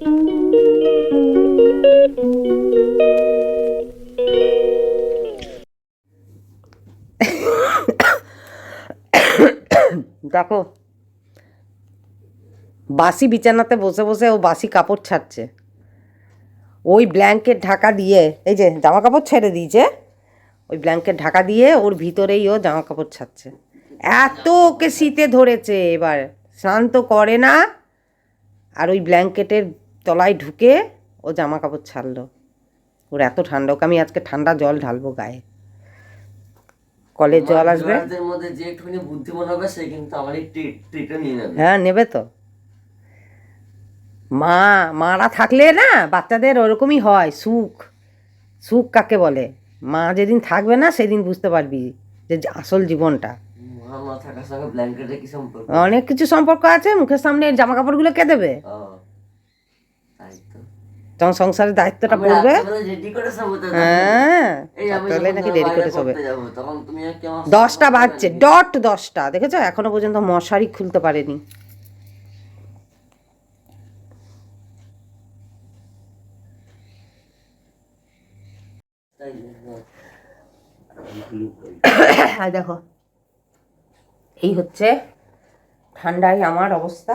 দেখো, বাসি বিছানাতে বসে বসে ও বাসি কাপড় ছাড়ছে। ওই ব্ল্যাঙ্কেট ঢাকা দিয়ে, এই যে জামা কাপড় ছেড়ে দিয়েছে, ওই ব্ল্যাঙ্কেট ঢাকা দিয়ে ওর ভিতরেই ও জামা কাপড় ছাড়ছে। এত ওকে শীতে ধরেছে এবার, স্নান তো করে না, আর ওই ব্ল্যাঙ্কেটের তলায় ঢুকে ও জামা কাপড় ছাড়লো। ওর এত ঠান্ডা ওকে আমি আজকে ঠান্ডা জল ঢালবো গায়ে। কলের জল আসবে? মধ্যে যে একটুখানি বুদ্ধিমান হবে সে কিন্তু আমার এই ট্রিটটা নিয়ে নেবে। হ্যাঁ নেবে তো। মা মারা থাকলে না বাচ্চাদের ওরকমই হয় সুখ। সুখ কাকে বলে? মা যেদিন থাকবে না সেদিন বুঝতে পারবি যে আসল জীবনটা। অনেক কিছু সম্পর্ক আছে মুখের সামনে জামা কাপড়গুলো কে দেবে? তখন সংসারের দায়িত্বটা পড়বে। হ্যাঁ। তাহলে নাকি দেরি করে শোবে আমার দশটা বাজছে ডট দশটা দেখেছ? এখনও পর্যন্ত মশারি খুলতে পারেনি। আর দেখো এই হচ্ছে ঠান্ডায় আমার অবস্থা।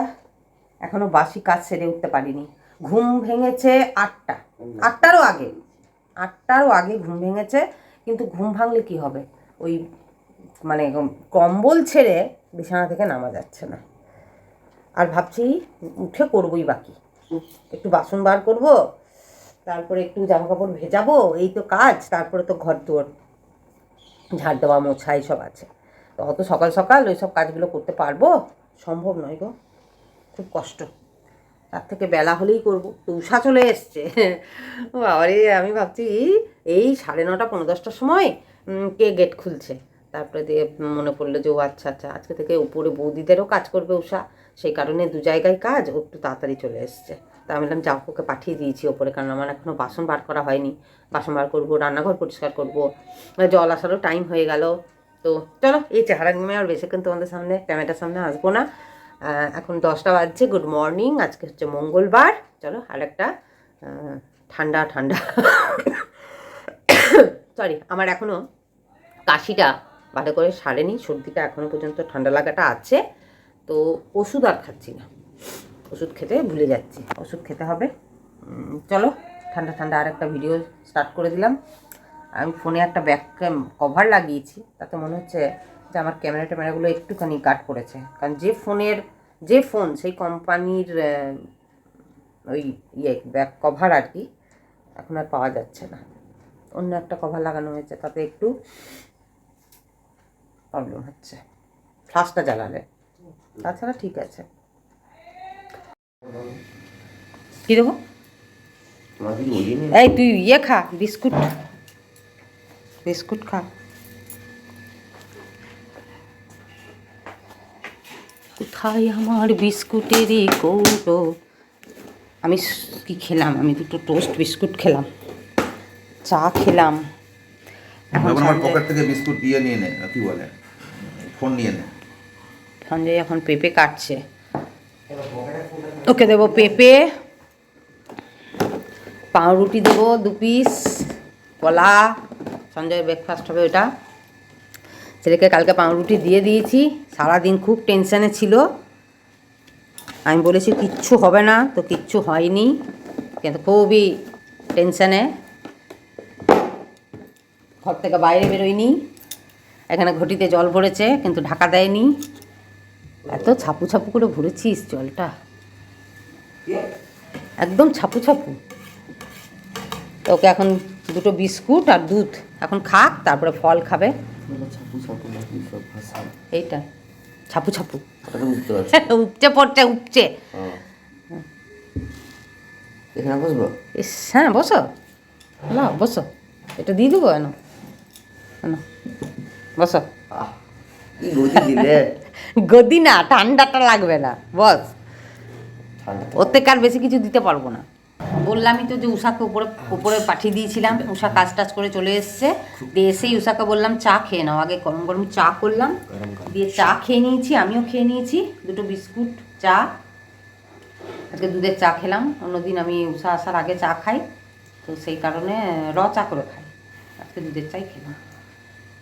এখনও বাসি কাজ সেরে উঠতে পারিনি। ঘুম ভেঙেছে আটটা। আটটারও আগে। আটটারও আগে ঘুম ভেঙেছে, কিন্তু ঘুম ভাঙলে কি হবে? ওই মানে কম্বল ছেড়ে বিছানা থেকে নামা যাচ্ছে না। আর ভাবছি উঠে করবই বাকি। একটু বাসন বার করব, তারপরে একটু জামা কাপড় ভেজাবো, এই তো কাজ, তারপরে তো ঘর দুয়ার ঝাড় দেওয়া মোছা এইসব আছে। তো অত সকাল সকাল ওই সব কাজগুলো করতে পারব? সম্ভব নয় গো। খুব কষ্ট। তার থেকে বেলা হলেই করব। উষা চলে এসছে। বাবারে, আমি ভাবছি, এই সাড়ে নটা পনেরো দশটার সময় কে গেট খুলছে? তারপরে দিয়ে মনে পড়ল যে, ও আচ্ছা আচ্ছা আজকে থেকে উপরে বৌদিদেরও কাজ করবে উষা। সেই কারণে দু জায়গায় কাজ, ও একটু তাড়াতাড়ি চলে এসছে। তা আমি বললাম যাও, ওকে পাঠিয়ে দিয়েছি ওপরে, কারণ আমার এখনও বাসন বার করা হয়নি। বাসন বার করব, রান্নাঘর পরিষ্কার করব। জল আসারও টাইম হয়ে গেল। তো, চলো, এই চেহারা আর বেশিক্ষণ তোমাদের সামনে ক্যামেরার সামনে আসব না। এখন দশটা বাজছে গুড মর্নিং আজকে হচ্ছে মঙ্গলবার। চলো আর একটা ঠান্ডা ঠান্ডা। সরি আমার এখনও কাশিটা ভালো করে সারেনি, সর্দিটা এখনও পর্যন্ত ঠান্ডা লাগাটা আছে। তো ওষুধ আর খাচ্ছি না। ওষুধ খেতে ভুলে যাচ্ছি। ওষুধ খেতে হবে। চলো, ঠান্ডা ঠান্ডা আর একটা ভিডিও স্টার্ট করে দিলাম। আমি ফোনে একটা ব্যাক কভার লাগিয়েছি, তাতে মনে হচ্ছে যে আমার ক্যামেরা ট্যামেরাগুলো একটুখানি কাট করেছে। কারণ যে ফোনের যে ফোন সেই কোম্পানির ওই ইয়ে ব্যাক কভার আর কি এখন আর পাওয়া যাচ্ছে না। অন্য একটা কভার লাগানো হয়েছে তাতে একটু প্রবলেম হচ্ছে। ফ্লাশটা জ্বালালে। তাছাড়া ঠিক আছে। কী দেবো? এই তুই ইয়ে খা বিস্কুট। বিস্কুট খা। কোথায় আমার বিস্কুটের এই কৌটো আমি কি খেলাম? আমি দুটো টোস্ট বিস্কুট খেলাম। চা খেলাম। এখন এখন আমার সঞ্জয়- পকেট থেকে বিস্কুট দিয়ে নিয়ে নে কি বলে? ফোন নিয়ে নে। সঞ্জয় এখন পেঁপে কাটছে। ওকে দেবো পেঁপে। পাউরুটি দেবো দু পিস কলা। সঞ্জয় ব্রেকফাস্ট হবে ওটা। ছেলেকে কালকে পাউরুটি দিয়ে দিয়েছি। সারাদিন খুব টেনশানে ছিল। আমি বলেছি, কিচ্ছু হবে না। তো কিচ্ছু হয়নি। কিন্তু খুবই টেনশানে। ঘর থেকে বাইরে বেরোয়নি। এখানে ঘটিতে জল ভরেছে, কিন্তু ঢাকা দেয়নি। এত ছাপু ছাপু করে ভরেছিস জলটা। একদম ছাপু ছাপু। ওকে এখন দুটো বিস্কুট আর দুধ। এখন খাক, তারপরে ফল খাবে। ছাপু ছাপু নাকি সব ভাষা এইটা ছাপু ছাপু। বুঝতে পারছি। উপচে পড়ছে উপচে। এখানে বসবো? হ্যাঁ বসো। না বসো। এটা দিয়ে দেবো এনো এনো বসো। গদি না ঠান্ডাটা লাগবে না বস। থেকে আর বেশি কিছু দিতে পারব না। বললামই তো যে উষাকে উপরে উপরে পাঠিয়ে দিয়েছিলাম উষা কাজ টাজ করে চলে এসছে। দিয়ে এসেই উষাকে বললাম চা খেয়ে নাও। আগে গরম গরম চা করলাম। দিয়ে চা খেয়ে নিয়েছি আমিও খেয়ে নিয়েছি দুটো বিস্কুট চা। আজকে দুধের চা খেলাম অন্যদিন আমি উষা আসার আগে চা খাই। তো সেই কারণে র চা করে খাই। আজকে দুধের চাই খেলাম।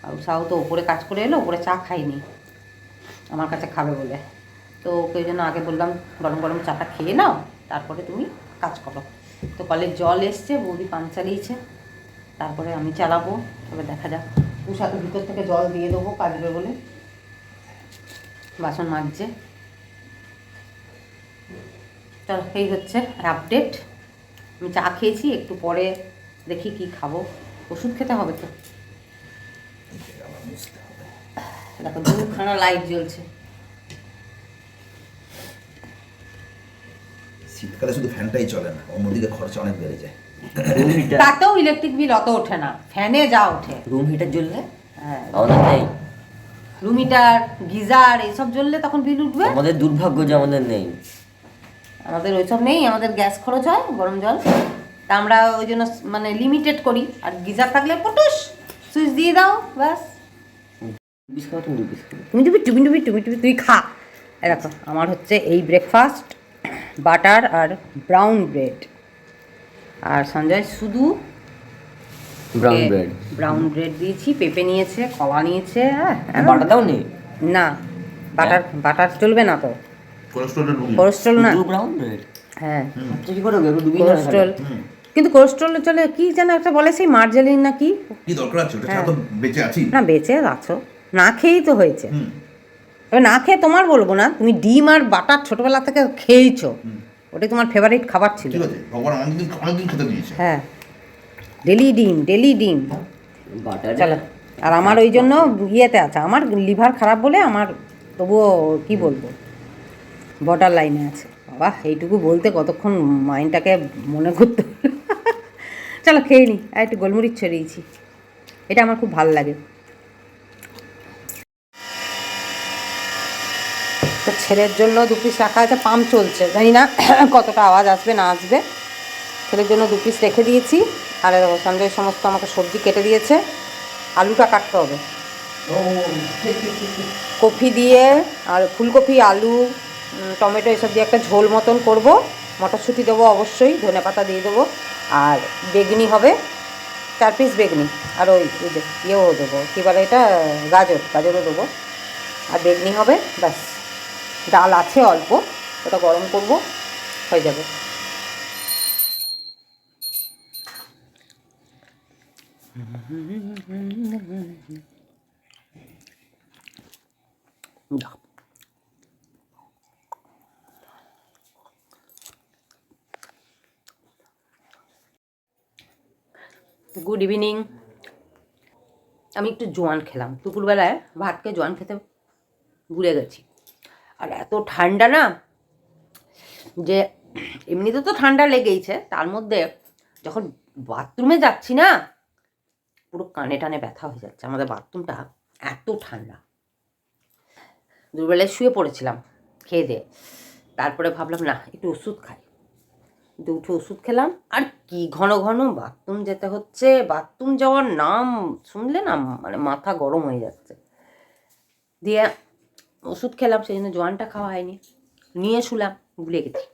আর উষাও তো ওপরে কাজ করে এলো ওপরে চা খাইনি আমার কাছে খাবে বলে। তো ওকে জন্য আগে বললাম গরম গরম চাটা খেয়ে নাও তারপরে তুমি কাজ করো। তো কলের জল এসছে, বৌদি পান চালিয়েছে তারপরে আমি চালাবো তবে দেখা যাক। উষাকে ভিতর থেকে জল দিয়ে দেবো কাজবে বলে। বাসন মাজছে। চল, এই হচ্ছে আপডেট আমি চা খেয়েছি, একটু পরে দেখি কি খাব। ওষুধ খেতে হবে তো? দেখো, দুখানা লাইট জ্বলছে। শীতকালে শুধু ফ্যানটাই চলে না অন্যদিকে খরচা অনেক বেড়ে যায়। তাতেও ইলেকট্রিক বিল অত ওঠে না ফ্যানে যা ওঠে। রুম হিটার জ্বললে? হ্যাঁ আমাদের নেই রুম হিটার গিজার এইসব জ্বললে তখন বিল উঠবে? আমাদের দুর্ভাগ্য যে আমাদের নেই। আমাদের ওইসব নেই আমাদের গ্যাস খরচ হয় গরম জল। তা আমরা ওই জন্য মানে লিমিটেড করি। আর গিজার থাকলে পটুস সুইচ দিয়ে দাও ব্যাস। তুমি টুবি টুবি টুবি টুবি তুই খা। এই দেখো আমার হচ্ছে এই ব্রেকফাস্ট বাটার আর ব্রাউন ব্রেড। আর সঞ্জয় শুধু ব্রাউন ব্রেড। ব্রাউন ব্রেড দিয়েছি পেঁপে নিয়েছে কলা নিয়েছে হ্যাঁ। বাটাটাও নেই? না বাটার বাটার চলবে না তো। কোলেস্ট্রল না। Brown bread? হ্যাঁ। আচ্ছা কোলেস্ট্রল। কিন্তু কোলেস্ট্রল চলে কি যেন একটা বলে সেই মার্জালিন না কি কি দরকার আছে ওটা? তো বেঁচে আছি। না বেঁচে আছো। না খেয়েই তো হয়েছে। হুম। তবে না খেয়ে তোমার বলব না তুমি ডিম আর বাটার ছোটবেলা থেকে খেয়েছো ওটাই তোমার ফেভারিট খাবার ছিল। ঠিক আছে ভগবান অনেকদিন অনেকদিন খেতে দিয়েছে। হ্যাঁ। ডেলি ডিম ডেলি ডিম। বাটার চলো। আর আমার ওই জন্য ইয়েতে আছে আমার লিভার খারাপ বলে আমার তবুও কি বলব? বর্ডার লাইনে আছে। বাবা এইটুকু বলতে কতক্ষণ মাইন্ডটাকে মনে করতে। চলো খেয়ে নি আর একটু গোলমরিচ ছড়িয়েছি এটা আমার খুব ভালো লাগে। তো ছেলের জন্য দু পিস রাখা আছে পাম্প চলছে। জানি না কতটা আওয়াজ আসবে, না আসবে। ছেলের জন্য দু পিস রেখে দিয়েছি। আর সঞ্জয় সমস্ত আমাকে সবজি কেটে দিয়েছে। আলুটা কাটতে হবে। কফি দিয়ে, আর ফুলকপি, আলু টমেটো এসব দিয়ে একটা ঝোল মতন করব। মটরশুঁটি দেবো অবশ্যই, ধনে পাতা দিয়ে দেবো। আর বেগনি হবে, চার পিস বেগনি। আর ওই ইয়েও দেবো, কী বলে এটা? গাজর, গাজরও দেবো। আর বেগনি হবে, ব্যাস। ডাল আছে অল্প, ওটা গরম করব, হয়ে যাবে। গুড ইভিনিং আমি একটু জোয়ান খেলাম। দুপুরবেলায় ভাতকে জোয়ান খেতে ভুলে গেছি। আর এত ঠান্ডা না যে এমনিতে তো ঠান্ডা লেগেইছে, তার মধ্যে যখন বাথরুমে যাচ্ছি না, পুরো কানে টানে ব্যথা হয়ে যাচ্ছে। আমাদের বাথরুমটা এত ঠান্ডা। দুপুরবেলায় শুয়ে পড়েছিলাম খেয়ে দিয়ে। তারপরে ভাবলাম, না, একটু ওষুধ খাই। কিন্তু উঠে ওষুধ খেলাম। আর কি ঘন ঘন বাথরুম যেতে হচ্ছে, বাথরুম যাওয়ার নাম শুনলে না মানে মাথা গরম হয়ে যাচ্ছে। দিয়ে ওষুধ খেলাম, সেই জন্য জোয়ানটা খাওয়া হয়নি। নিয়ে শুলাম, ভুলে গেছি।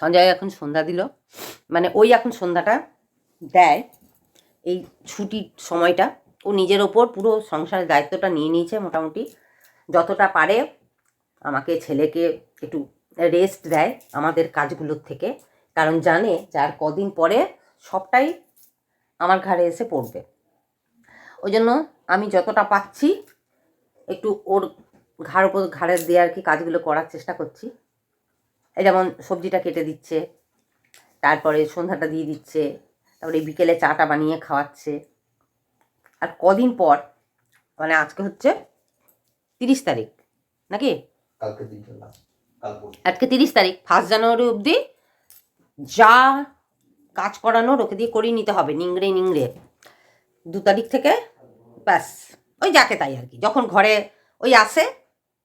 সঞ্জয় এখন সন্ধ্যা দিল। মানে ওই এখন সন্ধ্যাটা দেয়, এই ছুটির সময়টা। ও নিজের ওপর পুরো সংসারের দায়িত্বটা নিয়ে নিয়েছে মোটামুটি। যতটা পারে আমাকে ছেলেকে একটু রেস্ট দেয় আমাদের কাজগুলোর থেকে। কারণ জানে যে আর কদিন পরে সবটাই আমার ঘাড়ে এসে পড়বে। ওই জন্য আমি যতটা পাচ্ছি একটু ওর ঘাড় ওপর ঘাড়ে দিয়ে আর কি কাজগুলো করার চেষ্টা করছি। এই যেমন সবজিটা কেটে দিচ্ছে, তারপরে সন্ধ্যাটা দিয়ে দিচ্ছে, তারপরে বিকেলে চাটা বানিয়ে খাওয়াচ্ছে। আর কদিন পর মানে আজকে হচ্ছে তিরিশ তারিখ, নাকি? কালকে পরশু। আজকে তিরিশ তারিখ, ফার্স্ট জানুয়ারি অবধি যা কাজ করানোর ওকে দিয়ে করিয়ে নিতে হবে, নিংড়ে নিংড়ে। দু তারিখ থেকে ব্যাস, ওই যাকে তাই আর কি। যখন ঘরে ওই আসে,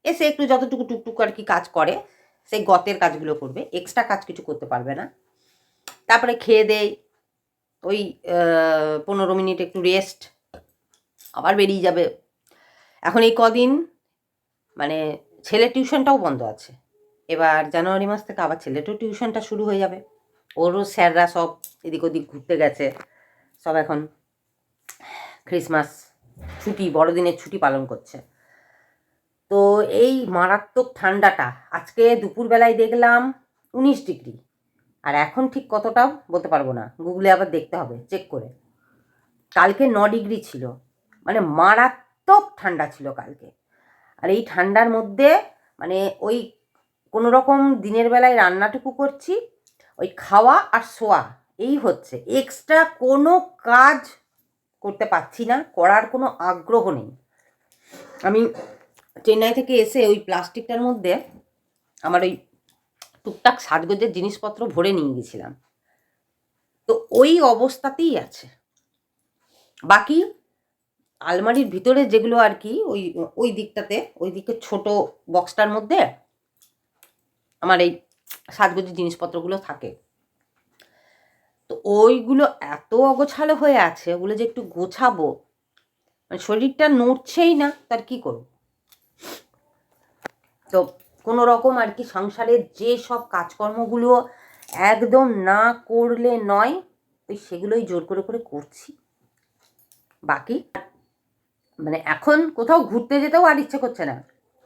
এসে একটু যতটুকু টুকটুক আর কি কাজ করে সেই গতের কাজগুলো করবে এক্সট্রা কাজ কিছু করতে পারবে না। তারপরে খেয়ে দেয়, ওই পনেরো মিনিট একটু রেস্ট আবার বেরিয়ে যাবে। এখন এই কদিন মানে ছেলে টিউশনটাও বন্ধ আছে। এবার জানুয়ারি মাস থেকে আবার ছেলেটাও টিউশনটা শুরু হয়ে যাবে। ওরও স্যাররা সব এদিক ওদিক ঘুরতে গেছে। সব এখন ক্রিসমাস ছুটি, বড়দিনের ছুটি পালন করছে। তো এই মারাত্মক ঠান্ডাটা, আজকে দুপুরবেলায় দেখলাম উনিশ ডিগ্রি। আর এখন ঠিক কতটা বলতে পারব না। গুগলে আবার দেখতে হবে চেক করে। কালকে ন ডিগ্রি ছিল। মানে মারাত্মক ঠান্ডা ছিল কালকে। আর এই ঠান্ডার মধ্যে মানে ওই কোনো রকম দিনের বেলায় রান্নাটুকু করছি, ওই খাওয়া আর শোয়া, এই হচ্ছে। এক্সট্রা কোনো কাজ করতে পারছি না, করার কোনো আগ্রহ নেই। আমি চেন্নাই থেকে এসে ওই প্লাস্টিকটার মধ্যে আমার ওই টুকটাক সাজগোজের জিনিসপত্র ভরে নিয়ে গেছিলাম। তো ওই অবস্থাতেই আছে। বাকি আলমারির ভিতরে যেগুলো আর কি, ওই ওই দিকটাতে, ওই দিকের ছোট বক্সটার মধ্যে আমার এই সাজগোজের জিনিসপত্রগুলো থাকে। তো ওইগুলো এত অগোছালো হয়ে আছে, ওগুলো যে একটু গোছাবো মানে শরীরটা নড়ছেই না, তার কি করব? তো কোনো রকম আর কি সংসারের যে সব কাজকর্মগুলো একদম না করলে নয় ওই সেগুলোই জোর করে করে করছি। বাকি মানে এখন কোথাও ঘুরতে যেতেও আর ইচ্ছে করছে না।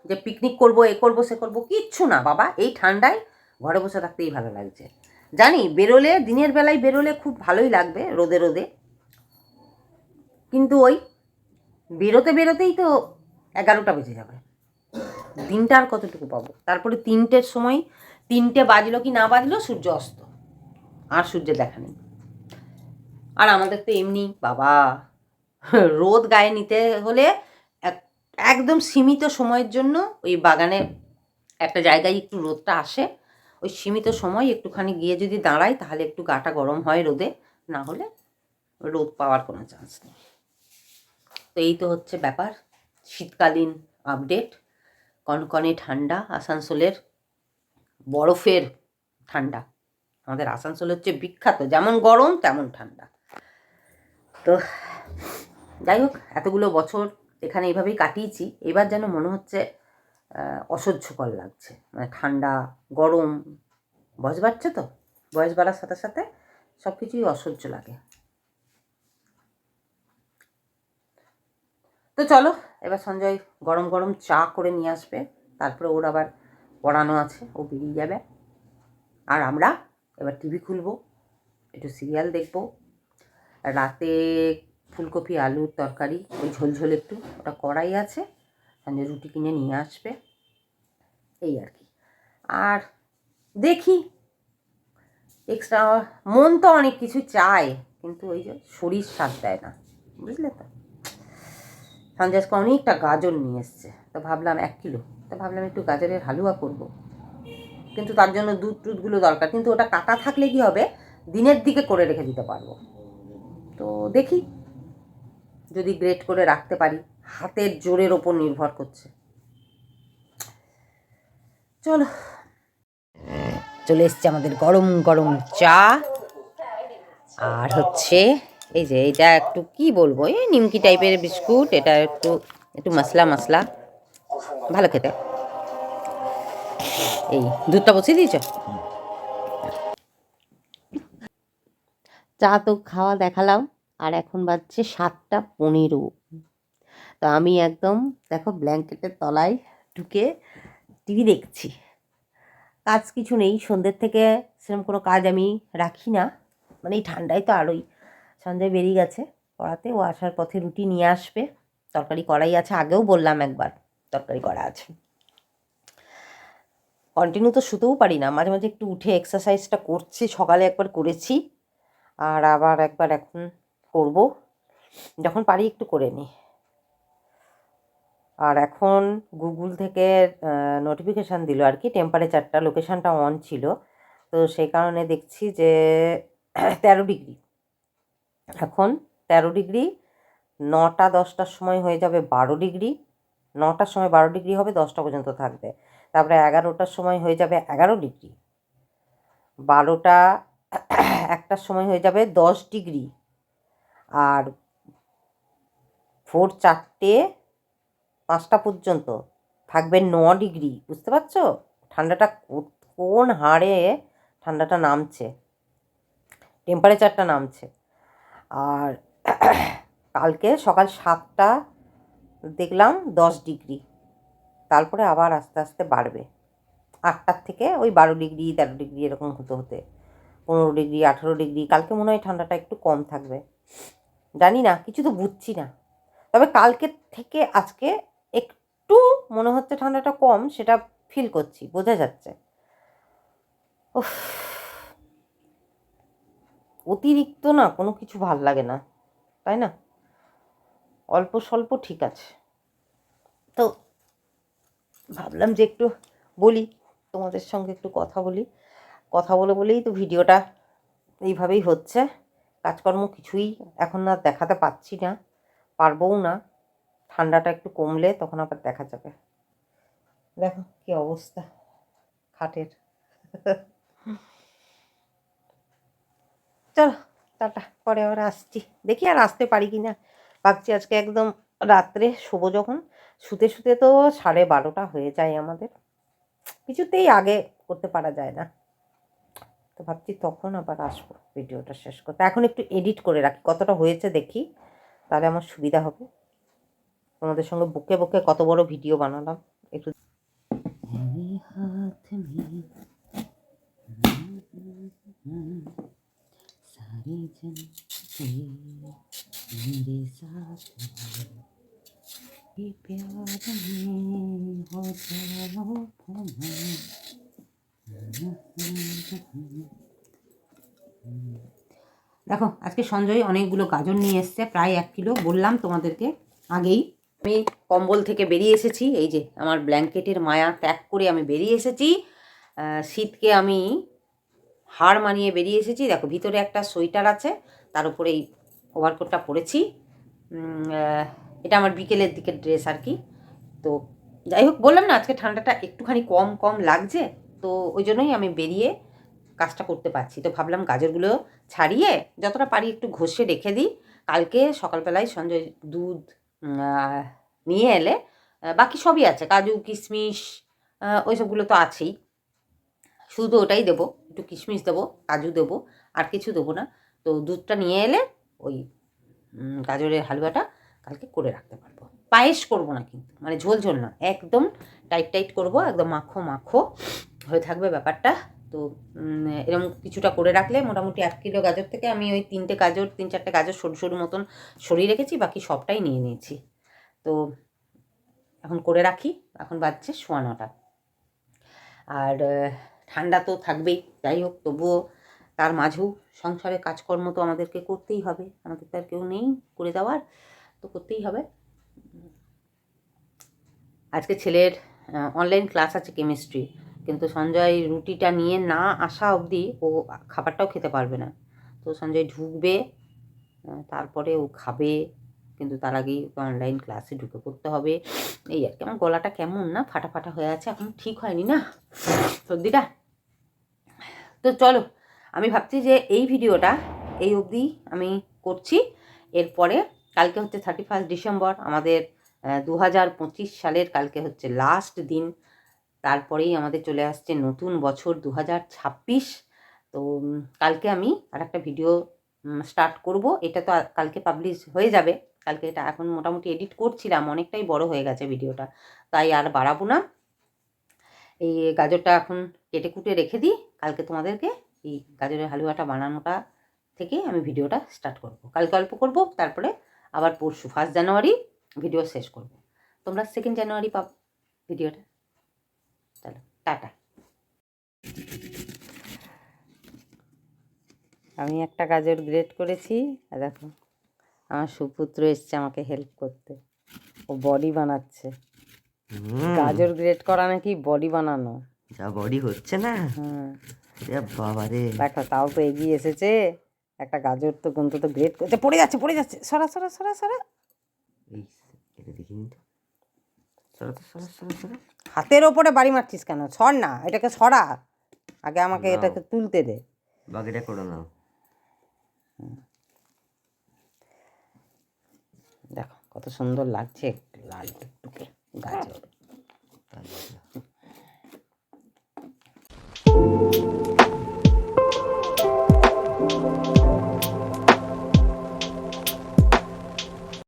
যে পিকনিক করব, এ করব, সে করব, কিচ্ছু না বাবা। এই ঠান্ডায় ঘরে বসে থাকতেই ভালো লাগছে। জানি, বেরোলে, দিনের বেলায় বেরোলে খুব ভালোই লাগবে, রোদে রোদে। কিন্তু ওই বেরোতে বেরোতেই তো এগারোটা বেজে যাবে। দিনটা আর কতটুকু পাবো? তারপরে তিনটের সময়, তিনটে বাজলো কি না বাজলো, সূর্য অস্ত। আর সূর্যের দেখা নেই। আর আমাদের তো এমনি, বাবা, রোদ গায়ে নিতে হলে একদম সীমিত সময়ের জন্য ওই বাগানে একটা জায়গায় একটু রোদটা আসে। ওই সীমিত সময় একটুখানি গিয়ে যদি দাঁড়াই, তাহলে একটু গাটা গরম হয় রোদে। না হলে রোদ পাওয়ার কোনো চান্স নেই। তো এই তো হচ্ছে ব্যাপার। শীতকালীন আপডেট কনকনে ঠান্ডা, আসানসোলের বরফের ঠান্ডা। আমাদের আসানসোল হচ্ছে বিখ্যাত। যেমন গরম, তেমন ঠান্ডা। তো যাই হোক, এতগুলো বছর এখানে এইভাবেই কাটিয়েছি, এবার যেন মনে হচ্ছে অসহ্যকর লাগছে। মানে ঠান্ডা, গরম, বয়স বাড়ছে তো? বয়স বাড়ার সাথে সাথে সব কিছুই অসহ্য লাগে। তো চলো, এবার সঞ্জয় গরম গরম চা করে নিয়ে আসবে, তারপরে ওর আবার পড়ানো আছে, ও বেরিয়ে যাবে। আর আমরা এবার টিভি খুলবো, একটু সিরিয়াল দেখব। রাতে ফুলকপি আলুর তরকারি, ওই ঝোলঝোল একটু। ওটা কড়াই আছে সঞ্জয় রুটি কিনে নিয়ে আসবে। এই আর কি। আর দেখি এক্সট্রা মন তো অনেক কিছু চায়, কিন্তু ওই যে শরীর সাথ দেয় না, বুঝলে তো? সঞ্জয় আজকে অনেকটা গাজর নিয়ে এসছে। তো ভাবলাম এক কিলো, তো ভাবলাম একটু গাজরের হালুয়া করব। কিন্তু তার জন্য দুধ টুধগুলো দরকার, কিন্তু ওটা কাটা থাকলে কি হবে? দিনের দিকে করে রেখে দিতে পারব। তো দেখি। যদি গ্রেট করে রাখতে পারি, হাতের জোরের ওপর নির্ভর করছে। চলো। চলে এসছে আমাদের গরম গরম চা। আর হচ্ছে, এই যে এটা একটু কি বলব, এই নিমকি টাইপের বিস্কুট, এটা একটু একটু মশলা মশলা। ভালো খেতে। এই দুধটা বসিয়ে দিয়েছ? চা তো খাওয়া দেখালাম। আর এখন বাজছে সাতটা পনেরো। তো আমি একদম, দেখো, ব্ল্যাঙ্কেটের তলায় ঢুকে টিভি দেখছি। কাজ কিছু নেই, সন্ধ্যের থেকে সেরকম কোনো কাজ আমি রাখি না। মানে এই ঠান্ডায় তো আরোই। সঞ্জয় বেরিয়ে গেছে পড়াতে, ও আসার পথে রুটি নিয়ে আসবে। তরকারি করাই আছে, আগেও বললাম একবার তরকারি করা আছে। কন্টিনিউ তো শুতেও পারি না, মাঝে মাঝে একটু উঠে এক্সারসাইজটা করছি, সকালে একবার করেছি। আর আবার একবার এখন করব। যখন পারি একটু করে নিই। আর এখন গুগল থেকে নোটিফিকেশান দিল আর কি টেম্পারেচারটা লোকেশানটা অন ছিল। তো সেই কারণে দেখছি যে, তেরো ডিগ্রি এখন তেরো ডিগ্রি নটা, দশটার সময় হয়ে যাবে বারো ডিগ্রি নটার সময় বারো ডিগ্রি হবে, দশটা পর্যন্ত থাকবে। তারপরে এগারোটার সময় হয়ে যাবে এগারো ডিগ্রি বারোটা, একটার সময় হয়ে যাবে দশ ডিগ্রি আর ভোর চারটে, পাঁচটা পর্যন্ত থাকবে ন ডিগ্রি, বুঝতে পারছ? ঠান্ডাটা কোন হারে ঠান্ডাটা নামছে? টেম্পারেচারটা নামছে। আর কালকে সকাল সাতটা দেখলাম দশ ডিগ্রি। তারপরে আবার আস্তে আস্তে বাড়বে। আটটার থেকে ওই বারো ডিগ্রি, তেরো ডিগ্রি এরকম হতে হতে। পনেরো ডিগ্রি, আঠেরো ডিগ্রি, কালকে মনে হয় ঠান্ডাটা একটু কম থাকবে। জানি না, কিছু তো বুঝছি না। তবে কালকের থেকে আজকে একটু মনে হচ্ছে ঠান্ডাটা কম, সেটা ফিল করছি, বোঝা যাচ্ছে। অতিরিক্ত না কোনো কিছু ভালো লাগে না, তাই না? অল্প স্বল্প ঠিক আছে। তো ভাবলাম যে একটু বলি, তোমাদের সঙ্গে একটু কথা বলি। কথা বলে বলেই তো ভিডিওটা এইভাবেই হচ্ছে। কাজকর্ম কিছুই এখন আর দেখাতে পাচ্ছি না, পারবও না। ঠান্ডাটা একটু কমলে তখন আবার দেখা যাবে। দেখো কি অবস্থা খাটের। চলো, টাটা, পরে আবার আসছি। দেখি আর আসতে পারি কি না ভাবছি আজকে একদম রাত্রে শোবো যখন। শুতে শুতে তো সাড়ে বারোটা হয়ে যায় আমাদের। কিছুতেই আগে করতে পারা যায় না। তো ভাবছি তখন আবার আসবো ভিডিওটা শেষ করতে এখন একটু এডিট করে রাখি কতটা হয়েছে দেখি তাহলে আমার সুবিধা হবে তোমাদের সঙ্গে বুকে বুকে কত বড় ভিডিও বানালাম একটু হাত सारे जन मेरे साथ ये प्यार में हो जाओ দেখো, আজকে সঞ্জয় অনেকগুলো গাজর নিয়ে এসছে, প্রায় এক কিলো। বললাম তোমাদেরকে আগেই, আমি কম্বল থেকে বেরিয়ে এসেছি। এই যে আমার ব্ল্যাঙ্কেটের মায়া ত্যাগ করে আমি বেরিয়ে এসেছি। শীতকে আমি হাড় মানিয়ে বেরিয়ে এসেছি। দেখো, ভিতরে একটা সোয়েটার আছে, তার উপরে এই ওভারকোটটা পরেছি। এটা আমার বিকেলের দিকের ড্রেস আর কি। তো যাই হোক, বললাম না, আজকে ঠান্ডাটা একটুখানি কম কম লাগছে। তো ওই জন্যই আমি বেরিয়ে কাজটা করতে পারছি। তো ভাবলাম গাজরগুলো ছাড়িয়ে যতটা পারি একটু ঘষে রেখে দিই। কালকে সকালবেলায় সঞ্জয় দুধ নিয়ে এলে বাকি সবই আছে। কাজু, কিশমিশ ওই সবগুলো তো আছেই। শুধু ওটাই দেবো। একটু কিশমিশ দেবো, কাজু দেবো, আর কিছু দেবো না। তো দুধটা নিয়ে এলে ওই গাজরের হালুয়াটা কালকে করে রাখতে পারব। পায়েস করব না কিন্তু মানে ঝোল ঝোল না একদম টাইট টাইট করব, একদম মাখো মাখো। হয়ে থাকবে ব্যাপারটা। তো এরকম কিছুটা করে রাখলে মোটামুটি এক কিলো গাজর থেকে আমি ওই তিনটে গাজর, তিন চারটে গাজর সরু সরু মতন সরিয়ে রেখেছি, বাকি সবটাই নিয়ে নিয়েছি। তো, এখন করে রাখি, এখন বাজছে সোয়া নটা। আর ঠান্ডা তো থাকবেই, যাই হোক, তবুও তার মাঝেও সংসারে কাজকর্ম তো আমাদেরকে করতেই হবে, আমাদের তো আর কেউ নেই করে দেওয়ার, তো করতেই হবে। আজকে ছেলের অনলাইন ক্লাস আছে কেমিস্ট্রি কিন্তু সঞ্জয় রুটিটা নিয়ে না আসা অবধি ও খাবারটাও খেতে পারবে না। তো সঞ্জয় ঢুকবে তারপরে ও খাবে, কিন্তু তার আগেই অনলাইন ক্লাসে ঢুকে পড়তে হবে। এই আর কি, আমার গলাটা কেমন না ফাটা ফাটা হয়ে আছে, এখন ঠিক হয়নি না? সর্দিটা? তো চলো, আমি ভাবছি যে এই ভিডিওটা এই অবধি আমি করছি। এরপরে কালকে হচ্ছে থার্টি ফার্স্ট ডিসেম্বর আমাদের দু হাজার পঁচিশ সালের কালকে হচ্ছে লাস্ট দিন তারপরেই আমাদের চলে আসছে নতুন বছর দু হাজার ছাব্বিশ। তো কালকে আমি আর একটা ভিডিও স্টার্ট করব। এটা তো কালকে পাবলিশ হয়ে যাবে। কালকে এটা এখন মোটামুটি এডিট করছিলাম। অনেকটাই বড় হয়ে গেছে ভিডিওটা। তাই আর বাড়াবো না। এই গাজরটা এখন কেটে কুটে রেখে দিই। কালকে তোমাদেরকে এই গাজরের হালুয়াটা বানানোটা থেকে আমি ভিডিওটা স্টার্ট করব। কালকে অল্প করব, তারপরে আবার পরশু ফার্স্ট জানুয়ারি ভিডিও শেষ করব। তোমরা সেকেন্ড জানুয়ারি পাব ভিডিওটা? টাটা। আমি একটা গাজর গ্রেট করেছি আর দেখো আমার সুপুত্র এসছে আমাকে হেল্প করতে। ও বডি বানাচ্ছে। গাজর গ্রেট করা নাকি বডি বানানো? যা বডি হচ্ছে না। এ বাবা রে দেখো তাও তো এগিয়ে এসেছে। একটা গাজর তো কিন্তু তো গ্রেট করছে। পড়ে যাচ্ছে পড়ে যাচ্ছে। সরা সরা সরা সরা। এটা দেখিনি হাতের ওপরে বাড়ি মারছিস কেন? সর না এটাকে সরা। আগে আমাকে এটাকে তুলতে দে। বাকিটা করে নাও। দেখো কত সুন্দর লাগছে লাল টুকটুকে গাজর